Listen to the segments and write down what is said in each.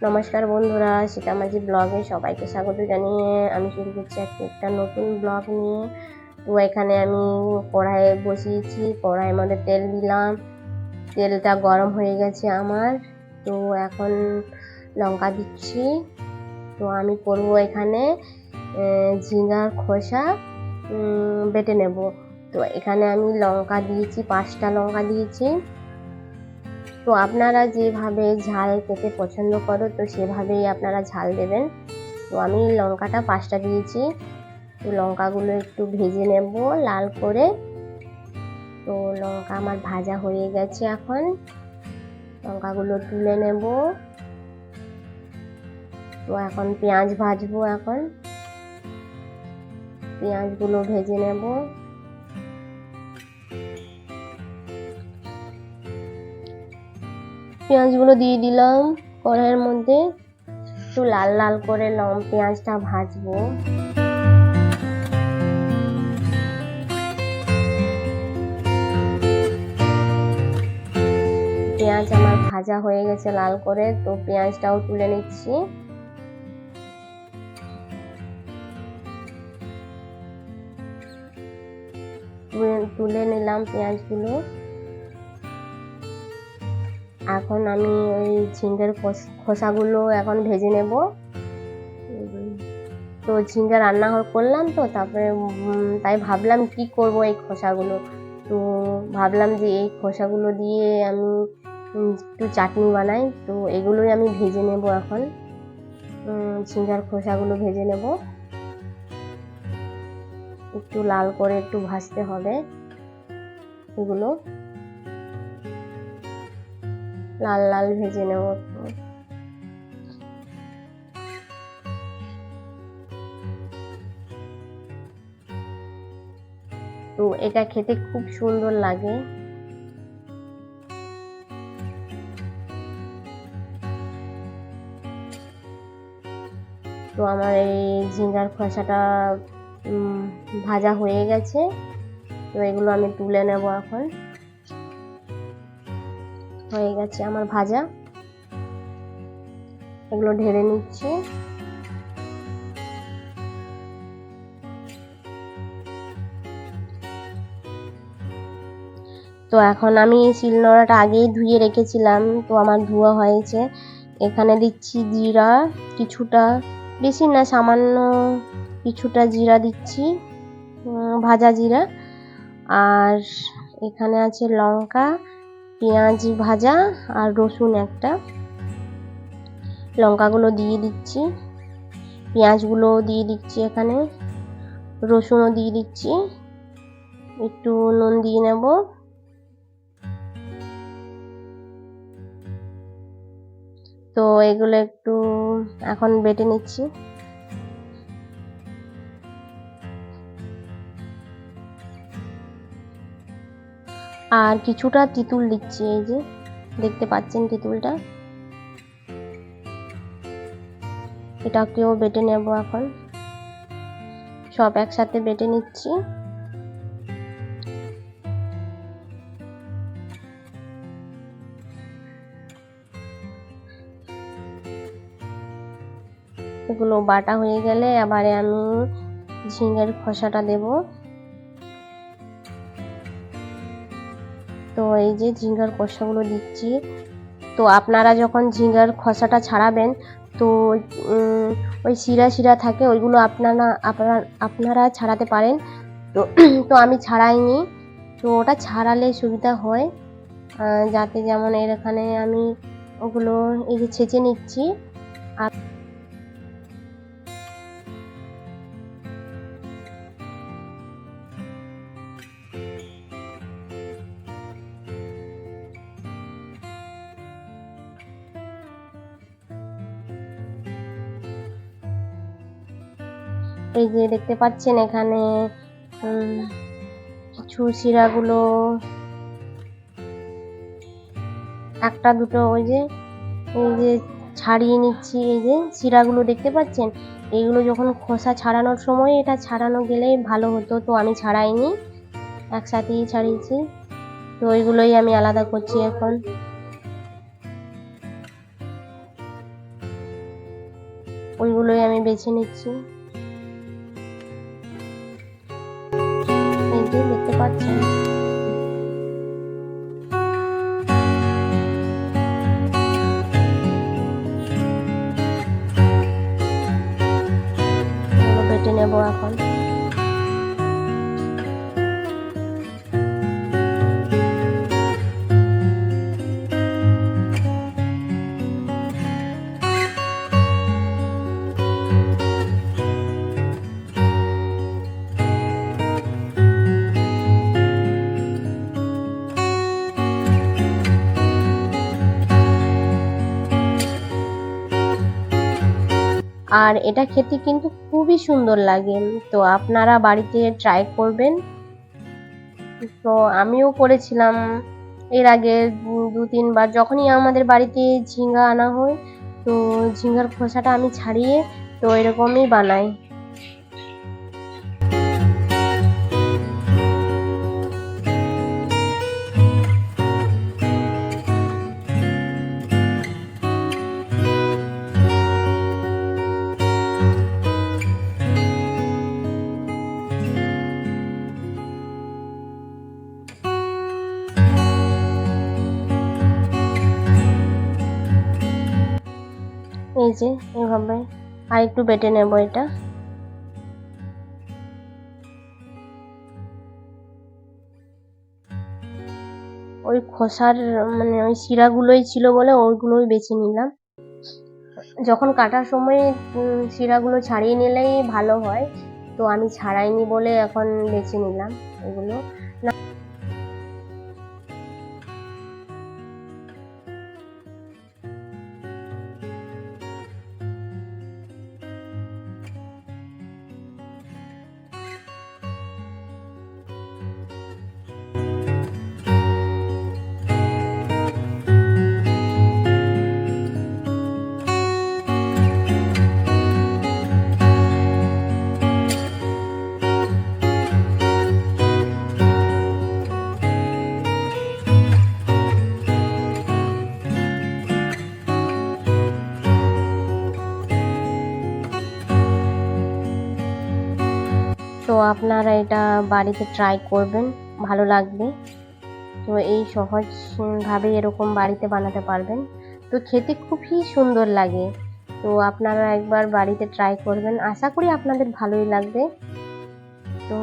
নমস্কার বন্ধুরা সীতামাঝি ব্লগে সবাইকে স্বাগত জানিয়ে আমি শুরু করছি একটা নতুন ব্লগ নিয়ে। তো এখানে আমি কড়াইয়ে বসিয়েছি কড়াইয়ের মধ্যে তেল দিলাম। তেলটা গরম হয়ে গেছে আমার। তো এখন লঙ্কা দিচ্ছি। তো আমি করব এখানে আহ, ঝিঙ্গার খোসা বেটে নেব। তো এখানে আমি লঙ্কা দিয়েছি পাঁচটা লঙ্কা দিয়েছি। তো আপনারা যেভাবে ঝাল খেতে পছন্দ করো, তো সেভাবেই আপনারা ঝাল দেবেন। তো আমি লঙ্কাটা পাঁচটা দিয়েছি। তো লঙ্কাগুলো একটু ভেজে নেব, লাল করে। তো লঙ্কা আমার ভাজা হয়ে গেছে এখন। লঙ্কাগুলো তুলে নেব। তো এখন পেঁয়াজ ভাজবো এখন। পেঁয়াজগুলো ভেজে নেব। পেঁয়াজগুলো দিয়ে দিলাম কড়াইয়ের মধ্যে। একটু লাল লাল করে লম পেঁয়াজটা ভাজবো। পেঁয়াজ আমার ভাজা হয়ে গেছে লাল করে, তো পেঁয়াজটাও তুলে নিচ্ছি। তুলে- নিলাম পেঁয়াজগুলো। এখন আমি ওই ঝিঙ্গের খোস- খোসাগুলো এখন ভেজে নেব। তো ঝিঙ্গা রান্না করলাম তো, তারপরে তাই ভাবলাম কি করব এই খোসাগুলো। তো ভাবলাম যে এই খোসাগুলো দিয়ে আমি একটু চাটনি বানাই। তো এগুলোই আমি ভেজে নেব এখন। ঝিঙ্গার খোসাগুলো ভেজে নেব। একটু লাল করে একটু ভাজতে হবে এগুলো। লাল লাল ভেজে নেব একটু। তো এটা খেতে খুব সুন্দর লাগে। তো আমার এই ঝিঙ্গার খোসাটা ভাজা হয়ে গেছে। তো এগুলো আমি তুলে নেব এখন। হয়ে গেছে আমার ভাজা। এগুলো ঢেলে নিচ্ছি। তো এখন আমি শিলনোড়াটা আগেই ধুয়ে রেখেছিলাম, তো আমার ধোয়া হয়েছে। এখানে দিচ্ছি জিরা কিছুটা, বেশি না, সামান্য কিছুটা জিরা দিচ্ছি ভাজা জিরা। আর এখানে আছে লঙ্কা পেঁয়াজ ভাজা আর রসুন একটা। লঙ্কাগুলো দিয়ে দিচ্ছি। পেঁয়াজগুলো দিয়ে দিচ্ছি এখানে। রসুনও দিয়ে দিচ্ছি। একটু নুন দিয়ে নেব। তো এগুলো একটু এখন বেটে নিচ্ছি। আর কিছুটা তিতুল দিচ্ছি, এই যে। দেখতে পাচ্ছেন তিঁতুলটা? এটাকেও বেটে নেব এখন। সব একসাথে বেটে নিচ্ছি। এগুলো বাটা হয়ে গেলে এবারে আমি ঝিঙের খোসাটা দেব। তো এই যে ঝিঙ্গার খোসাগুলো দিচ্ছি। তো আপনারা যখন ঝিঙ্গার খোসাটা ছাড়াবেন, তো ওই শিরা শিরা থাকে, ওইগুলো আপনারা আপনারা আপনারা ছাড়াতে পারেন। তো তো আমি ছাড়াইনি। তো ওটা ছাড়ালে সুবিধা হয়। যাতে যেমন এর এখানে আমি ওগুলো এই যে ছেঁচে নিচ্ছি। আর এই যে দেখতে পাচ্ছেন এখানে কিছু শিরাগুলো, একটা দুটো ওই যে, এই যে ছাড়িয়ে নিচ্ছি, এই যে শিরাগুলো দেখতে পাচ্ছেন? এইগুলো যখন খোসা ছাড়ানোর সময় এটা ছাড়ানো গেলে ভালো হতো, তো আমি ছাড়াইনি, একসাথেই ছাড়িয়েছি। তো ওইগুলোই আমি আলাদা করছি এখন। ওইগুলোই আমি বেছে নিচ্ছি। এই যে দেখতে পাচ্ছেন। আর এটা খেতে কিন্তু খুবই সুন্দর লাগে। তো আপনারা বাড়িতে ট্রাই করবেন। তো আমিও করেছিলাম। এর আগে দু- তিনবার যখনই আমাদের বাড়িতে ঝিঙ্গা আনা হয়, তো ঝিঙ্গার খোসাটা আমি ছাড়িয়ে তো এরকমই বানাই। এই যে, এভাবে। আর একটু বেটে নেব এটা। ওই খোসার মানে ওই শিরাগুলোই ছিল বলে ওইগুলোই বেছে নিলাম। যখন কাটার সময় শিরাগুলো ছাড়িয়ে নিলেই ভালো হয়। তো আমি ছাড়াইনি বলে এখন বেছে নিলাম এগুলো তো আপনারা এটা বাড়িতে ট্রাই করবেন ভালো লাগবে। তো এই সহজ উম, ভাবে এরকম বাড়িতে বানাতে পারবেন। তো খেতে খুবই সুন্দর লাগে। তো আপনারা একবার বাড়িতে ট্রাই করবেন। আশা করি আপনাদের ভালোই লাগবে। তো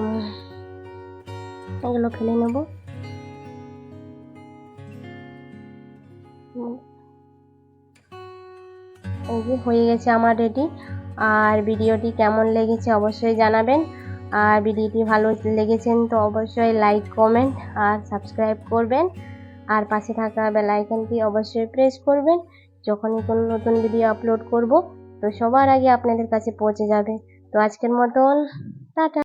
এগুলো ফেলে নেব। হয়ে গেছে আমার রেডি আর ভিডিওটি কেমন লেগেছে অবশ্যই জানাবেন। আর ভিডিওটি ভালো লেগেছেন তো অবশ্যই লাইক, কমেন্ট আর সাবস্ক্রাইব করবেন। আর পাশে থাকা বেল আইকনটি অবশ্যই প্রেস করবেন। যখনই কোনো নতুন ভিডিও আপলোড করব, তো সবার আগে আপনাদের কাছে পৌঁছে যাবে। তো আজকের মতন, টাটা।